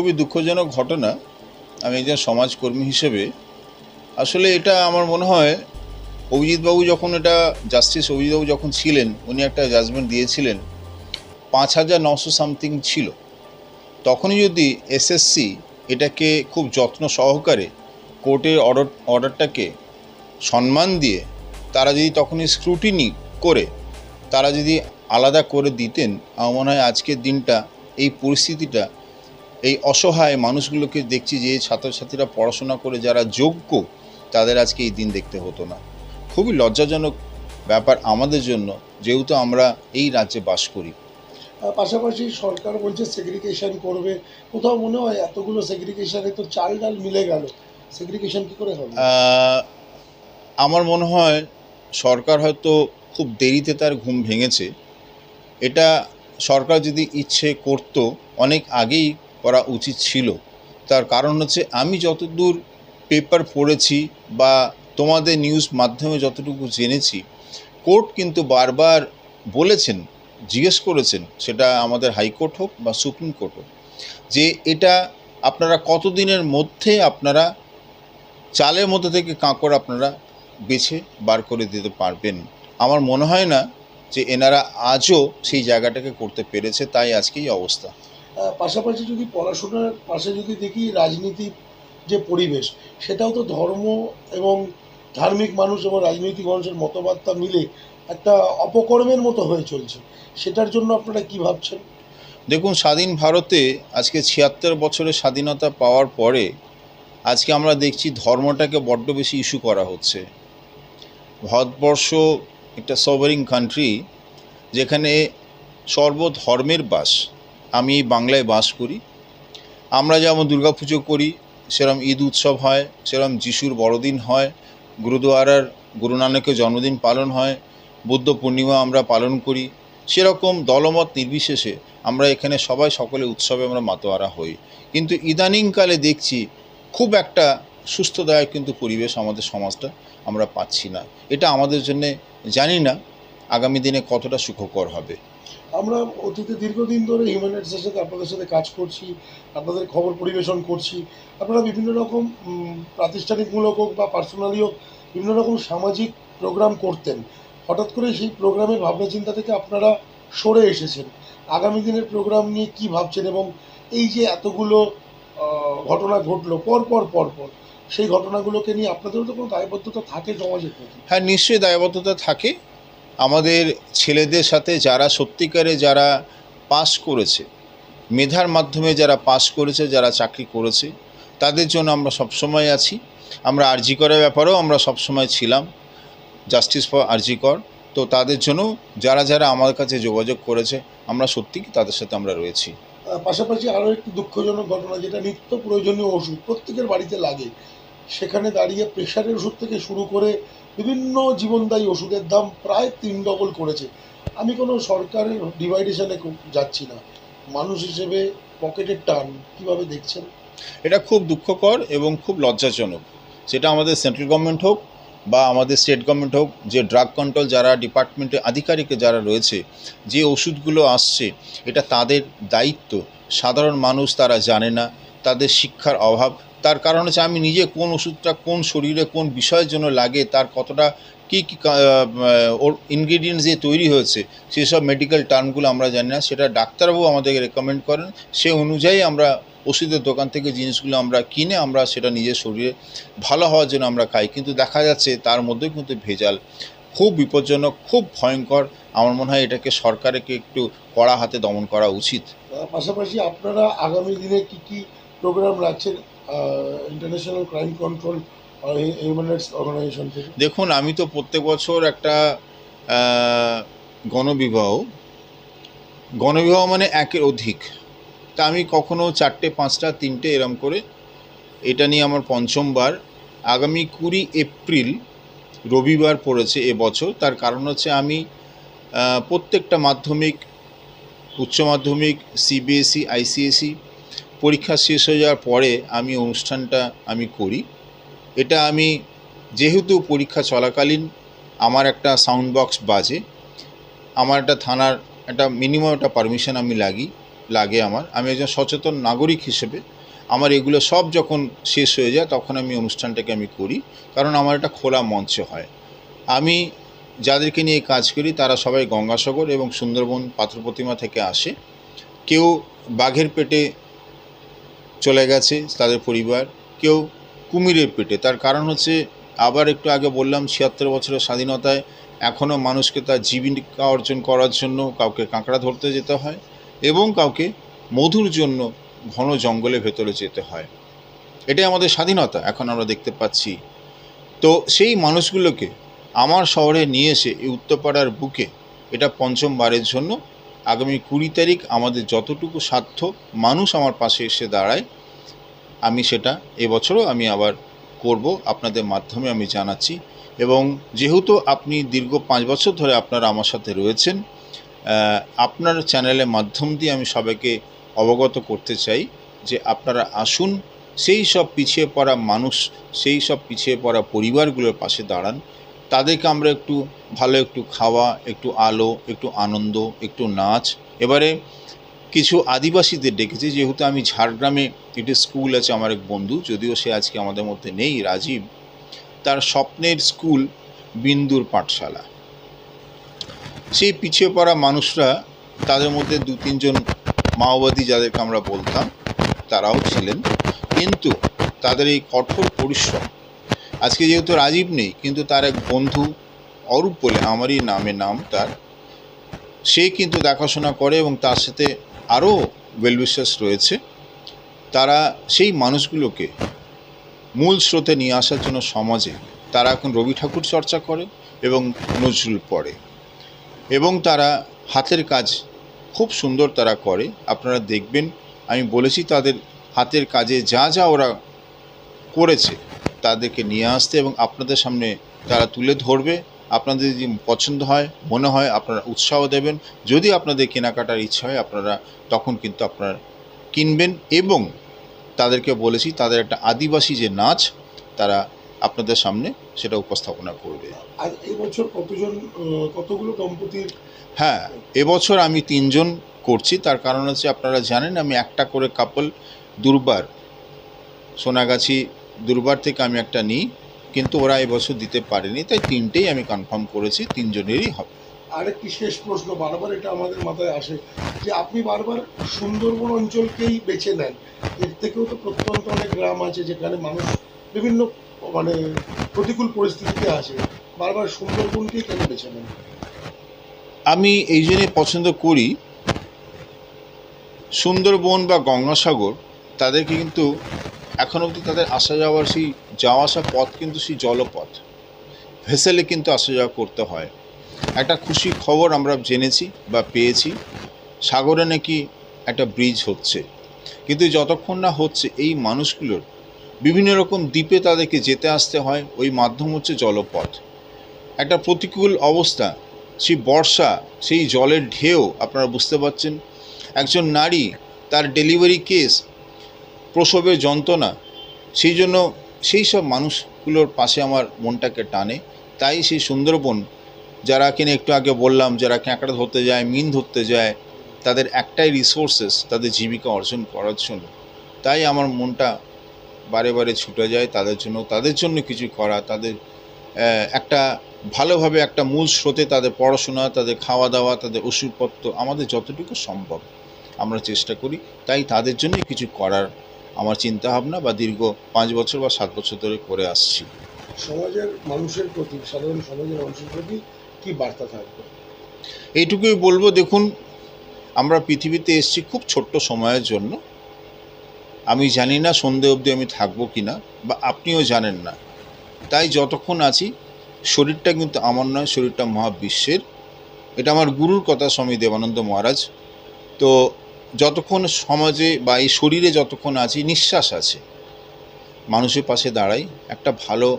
খুবই দুঃখজনক ঘটনা। আমি একজন সমাজকর্মী হিসেবে। আসলে এটা আমার মনে হয়, অভিজিৎবাবু যখন এটা জাস্টিস অভিজিৎবাবু যখন ছিলেন, উনি একটা জাজমেন্ট দিয়েছিলেন। পাঁচ হাজার নশো সামথিং ছিল। তখনই যদি এসএসসি এটাকে খুব যত্ন সহকারে কোর্টের অর্ডার অর্ডারটাকে সম্মান দিয়ে, তারা যদি তখনই স্ক্রুটিনি করে, তারা যদি আলাদা করে দিতেন, আমার মনে হয় আজকের দিনটা, এই পরিস্থিতিটা এই অসহায় মানুষগুলোকে দেখছি যে ছাত্রছাত্রীরা পড়াশোনা করে যারা যোগ্য তাদের আজকে এই দিন দেখতে হতো না। খুবই লজ্জাজনক ব্যাপার আমাদের জন্য যেহেতু আমরা এই রাজ্যে বাস করি। পাশাপাশি সরকার বলছে সেগ্রিগেশন করবে। কোথাও মনে হয় এতগুলো সেগ্রিগেশনে তো চাল ডাল মিলে গেল। সেগ্রিগেশন কি করে হবে? আমার মনে হয় সরকার হয়তো খুব দেরিতে তার ঘুম ভেঙেছে। এটা সরকার যদি ইচ্ছে করত অনেক আগেই করা উচিত ছিল। তার কারণ হচ্ছে আমি যতদূর পেপার পড়েছি বা তোমাদের নিউজ মাধ্যমে যতটুকু জেনেছি কোর্ট কিন্তু বারবার বলেছেন জিজ্ঞেস করেছেন সেটা আমাদের হাইকোর্ট হোক বা সুপ্রিম কোর্ট হোক যে এটা আপনারা কতদিনের মধ্যে আপনারা চালের মধ্যে থেকে কাঁকড় আপনারা বেছে বার করে দিতে পারবেন। আমার মনে হয় না যে এনারা আজও সেই জায়গাটাকে করতে পেরেছে তাই আজকেই অবস্থা। আহ, পাশাপাশি যদি পড়াশোনার পাশে যদি দেখি রাজনীতির যে পরিবেশ, সেটাও তো ধর্ম এবং ধার্মিক মানুষ এবং রাজনৈতিক মানুষের মতবার্তা মিলে একটা অপকর্মের মতো হয়ে চলছে। সেটার জন্য আপনারা কি ভাবছেন? দেখুন, স্বাধীন ভারতে আজকে ছিয়াত্তর বছরের স্বাধীনতা পাওয়ার পরে আজকে আমরা দেখছি ধর্মটাকে বড্ড বেশি ইস্যু করা হচ্ছে। ভারতবর্ষ একটা সভারিং কান্ট্রি যেখানে সর্বধর্মের বাস। আমি বাংলায় বাস করি। আমরা যেমন দুর্গা পুজো করি, সেরম ঈদ উৎসব হয়, সেরম যিশুর বড়দিন হয়, গুরুদুয়ারার গুরু নানকের জন্মদিন পালন হয়, বুদ্ধ পূর্ণিমা আমরা পালন করি। সেরকম দলমত নির্বিশেষে আমরা এখানে সবাই সকলে উৎসবে আমরা মাতোয়ারা হই। কিন্তু ইদানিংকালে দেখছি খুব একটা সুস্থদায়ক কিন্তু পরিবেশ আমাদের সমাজটা আমরা পাচ্ছি না। এটা আমাদের জন্যে জানি না আগামী দিনে কতটা সুখকর হবে। আমরা অতীতে দীর্ঘদিন ধরে হিউম্যান রাইটসের সাথে আপনাদের সাথে কাজ করছি, আপনাদের খবর পরিবেশন করছি। আপনারা বিভিন্ন রকম প্রাতিষ্ঠানিকমূলক হোক বা পার্সোনালি হোক, বিভিন্ন রকম সামাজিক প্রোগ্রাম করতেন। হঠাৎ করে সেই প্রোগ্রামের ভাবনা চিন্তা থেকে আপনারা সরে এসেছেন। আগামী দিনের প্রোগ্রাম নিয়ে কি ভাবছেন এবং এই যে এতগুলো ঘটনা ঘটলো, পর পর পর পর, সেই ঘটনাগুলোকে নিয়ে আপনাদেরও তো কোনো দায়বদ্ধতা থাকে সমাজের প্রতি? হ্যাঁ নিশ্চয়ই দায়বদ্ধতা থাকে। আমাদের ছেলেদের সাথে যারা সত্যিকারে যারা পাস করেছে, মেধার মাধ্যমে যারা পাস করেছে, যারা চাকরি করেছে, তাদের জন্য আমরা সবসময় আছি। আমরা আরজি করার ব্যাপারেও আমরা সবসময় ছিলাম। জাস্টিস ফর আরজিকর তো তাদের জন্য যারা যারা আমার কাছে যোগাযোগ করেছে, আমরা সত্যি তাদের সাথে আমরা রয়েছি। পাশাপাশি আরও একটি দুঃখজনক ঘটনা, যেটা নিত্য প্রয়োজনীয় ওষুধ প্রত্যেকের বাড়িতে লাগে। সেখানে দাঁড়িয়ে প্রেশারের ওষুধ থেকে শুরু করে বিভিন্ন জীবনদায়ী ওষুধের দাম প্রায় তিন ডবল করেছে। আমি কোনো সরকারের ডিভাইডেশনে যাচ্ছি না। মানুষ হিসেবে পকেটের টান, কীভাবে দেখছেন? এটা খুব দুঃখকর এবং খুব লজ্জাজনক। সেটা আমাদের সেন্ট্রাল গভর্নমেন্ট হোক বা আমাদের স্টেট গভর্নমেন্ট হোক, যে ড্রাগ কন্ট্রোল যারা ডিপার্টমেন্টে আধিকারিক যারা রয়েছে, যে ওষুধগুলো আসছে, এটা তাদের দায়িত্ব। সাধারণ মানুষ তারা জানে না, তাদের শিক্ষার অভাব। তার কারণ হচ্ছে আমি নিজে কোন ওষুধটা কোন শরীরে কোন বিষয়ের জন্য লাগে, তার কতটা কী কী ওর ইনগ্রিডিয়েন্টস দিয়ে তৈরি হয়েছে সেসব মেডিকেল টার্মগুলো আমরা জানি না। সেটা ডাক্তারবাবু আমাদেরকে রেকমেন্ড করেন। সে অনুযায়ী আমরা ওষুধের দোকান থেকে জিনিসগুলো আমরা কিনে আমরা সেটা নিজের শরীরে ভালো হওয়ার জন্য আমরা খাই। কিন্তু দেখা যাচ্ছে তার মধ্যে কিন্তু ভেজাল। খুব বিপজ্জনক, খুব ভয়ঙ্কর। আমার মনে হয় এটাকে সরকারকে একটু কড়া হাতে দমন করা উচিত। পাশাপাশি আপনারা আগামী দিনে কী, কি প্রোগ্রাম রাখছেন ইন্টারন্যাশনাল ক্রাইম কন্ট্রোল অর্গানাইজেশন থেকে। দেখুন, আমি তো প্রত্যেক বছর একটা গণবিবাহ গণবিবাহ মানে একের অধিক। তা আমি কখনো চারটে, পাঁচটা, তিনটে এরম করে এটা নিয়ে আমার পঞ্চমবার আগামী কুড়ি এপ্রিল রবিবার পড়েছে এবছর তার কারণ হচ্ছে আমি প্রত্যেকটা মাধ্যমিক, উচ্চ মাধ্যমিক সিবিএসই আইসিএসই পরীক্ষা শেষ হয়ে যাওয়ার পরে আমি অনুষ্ঠানটা আমি করি। এটা আমি যেহেতু পরীক্ষা চলাকালীন আমার একটা সাউন্ড বক্স বাজে, আমার একটা থানার একটা মিনিমাম একটা পারমিশন আমি লাগি, লাগে আমার। আমি একজন সচেতন নাগরিক হিসেবে আমার এগুলো সব যখন শেষ হয়ে যায় তখন আমি অনুষ্ঠানটাকে আমি করি, কারণ আমার একটা খোলা মঞ্চ হয়। আমি যাদেরকে নিয়ে কাজ করি তারা সবাই গঙ্গাসাগর এবং সুন্দরবন পাথর প্রতিমা থেকে আসে। কেউ বাঘের পেটে চলে গেছে তাদের পরিবার, কেউ কুমিরের পেটে। তার কারণ হচ্ছে, আবার একটু আগে বললাম, ছিয়াত্তর বছরের স্বাধীনতায় এখনও মানুষকে তার জীবিকা অর্জন করার জন্য কাউকে কাঁকড়া ধরতে যেতে হয় এবং কাউকে মধুর জন্য ঘন জঙ্গলের ভেতরে যেতে হয়। এটাই আমাদের স্বাধীনতা, এখন আমরা দেখতে পাচ্ছি। তো সেই মানুষগুলোকে আমার শহরে নিয়ে এসে এই উত্তরপাড়ার বুকে এটা পঞ্চমবারের জন্য আগামী কুড়ি তারিখ আমাদের যতটুকু সাধ্য, মানুষ আমার পাশে এসে দাঁড়ায়, আমি সেটা এবছরও আমি আবার করব, আপনাদের মাধ্যমে আমি জানাচ্ছি। এবং যেহেতু আপনি দীর্ঘ পাঁচ বছর ধরে আপনারা আমার সাথে রয়েছেন আপনার চ্যানেলের মাধ্যম দিয়ে আমি সবাইকে অবগত করতে চাই যে আপনারা আসুন, সেই সব পিছিয়ে পড়া মানুষ, সেই সব পিছিয়ে পড়া পরিবারগুলোর পাশে দাঁড়ান। তাদেরকে আমরা একটু ভালো একটু খাওয়া, একটু আলো, একটু আনন্দ, একটু নাচ। এবারে কিছু আদিবাসীদের ডেকেছি, যেহেতু আমি ঝাড়গ্রামে একটি স্কুল আছে আমার এক বন্ধু, যদিও সে আজকে আমাদের মধ্যে নেই, রাজীব। তার স্বপ্নের স্কুল বিন্দুর পাঠশালা। সেই পিছিয়ে পড়া মানুষরা, তাদের মধ্যে দু তিনজন মাওবাদী যাদেরকে আমরা বলতাম, তারাও ছিলেন। কিন্তু তাদের এই কঠোর পরিশ্রম আজকে যেহেতু রাজীব নেই, কিন্তু তার এক বন্ধু অরূপ বলে আমারই নামে নাম তার, সে কিন্তু দেখাশোনা করে এবং তার সাথে আরও ওয়েলবিশাস রয়েছে। তারা সেই মানুষগুলোকে মূল স্রোতে নিয়ে আসার জন্য সমাজে তারা এখন রবি ঠাকুর চর্চা করে এবং নজরুল পড়ে। এবং তারা হাতের কাজ খুব সুন্দর তারা করে। আপনারা দেখবেন, আমি বলেছি তাদের হাতের কাজে যা যা ওরা করেছে তাদেরকে নিয়ে আসতে এবং আপনাদের সামনে তারা তুলে ধরবে। আপনাদের যদি পছন্দ হয় মনে হয় আপনারা উৎসাহ দেবেন। যদি আপনাদের কেনাকাটার ইচ্ছা হয় আপনারা তখন কিন্তু আপনারা কিনবেন এবং তাদেরকে বলেছি তাদের একটা আদিবাসী যে নাচ তারা আপনাদের সামনে সেটা উপস্থাপনা করবে। আর এবছর কতজন কতগুলো দম্পতির? হ্যাঁ এবছর আমি তিনজন করছি। তার কারণ হচ্ছে আপনারা জানেন আমি একটা করে কাপল দুর্বার সোনাগাছি দুর্বার থেকে আমি একটা নিই কিন্তু ওরা এবছর দিতে পারেনি তাই তিনটেই আমি কনফার্ম করেছি তিনজনেরই হবে। আরেকটি শেষ প্রশ্ন বারবার এটা আমাদের মাথায় আসে যে আপনি বারবার সুন্দরবন অঞ্চলকেই বেছে নেন এর থেকেও তো প্রত্যন্ত অনেক গ্রাম আছে যেখানে মানুষ বিভিন্ন মানে প্রতিকূল পরিস্থিতিতে আছে বারবার সুন্দরবনকেই কেন বেছে নেন? আমি এই জন্যে পছন্দ করি সুন্দরবন বা গঙ্গাসাগর তাদেরকে কিন্তু এখন অবধি তাদের আসা যাওয়ার সেই, যাওয়া আসা পথ কিন্তু সেই জলপথ। ভেসেলে কিন্তু আসা যাওয়া করতে হয়। একটা খুশি খবর আমরা জেনেছি বা পেয়েছি, সাগরে নাকি একটা ব্রিজ হচ্ছে। কিন্তু যতক্ষণ না হচ্ছে এই মানুষগুলোর, বিভিন্ন রকম দ্বীপে তাদেরকে যেতে আসতে হয়, ওই মাধ্যম হচ্ছে জলপথ। একটা প্রতিকূল অবস্থা, সেই বর্ষা, সেই জলের ঢেউ, আপনারা বুঝতে পারছেন। একজন নারী তার ডেলিভারি কেস প্রসবের যন্ত্রণা, সেই জন্য সেই সব মানুষগুলোর পাশে আমার মনটাকে টানে। তাই সেই সুন্দরবন যারা কিনা একটু আগে বললাম, যারা ক্যাঁকড়া ধরতে যায়, মিন ধরতে যায়, তাদের একটাই রিসোর্সেস তাদের জীবিকা অর্জন করার জন্য। তাই আমার মনটা বারে বারে ছুটে যায় তাদের জন্য তাদের জন্য কিছু করা, তাদের একটা ভালোভাবে একটা মূল স্রোতে তাদের পড়াশোনা, তাদের খাওয়া দাওয়া তাদের ওষুধপত্র, আমাদের যতটুকু সম্ভব আমরা চেষ্টা করি, তাই তাদের জন্য কিছু করার আমার চিন্তা ভাবনা বা দীর্ঘ পাঁচ বছর বা সাত বছর ধরে করে আসছি। সমাজের মানুষের প্রতি সাধারণ সমাজের মানুষের প্রতি কি বার্তা থাকবে? এইটুকুই বলব দেখুন আমরা পৃথিবীতে এসেছি খুব ছোট্ট সময়ের জন্য। আমি জানি না সন্ধে অবধি আমি থাকব কি না বা আপনিও জানেন না। তাই যতক্ষণ আছি শরীরটা কিন্তু আমার নয় শরীরটা মহাবিশ্বের। এটা আমার গুরুর কথা স্বামী দেবানন্দ মহারাজ। তো যতক্ষণ সমাজে বা এই শরীরে যতক্ষণ আছি, নিঃশ্বাস আছে। মানুষের পাশে দাঁড়াই, একটা ভালো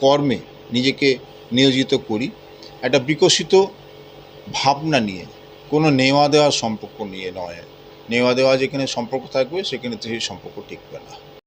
কর্মে নিজেকে নিয়োজিত করি, একটা বিকশিত ভাবনা নিয়ে, কোনো নেওয়া দেওয়া সম্পর্ক নিয়ে নয়। নেওয়া দেওয়া যেখানে সম্পর্ক থাকবে, সেখানে তো সেই সম্পর্ক টিকবে না।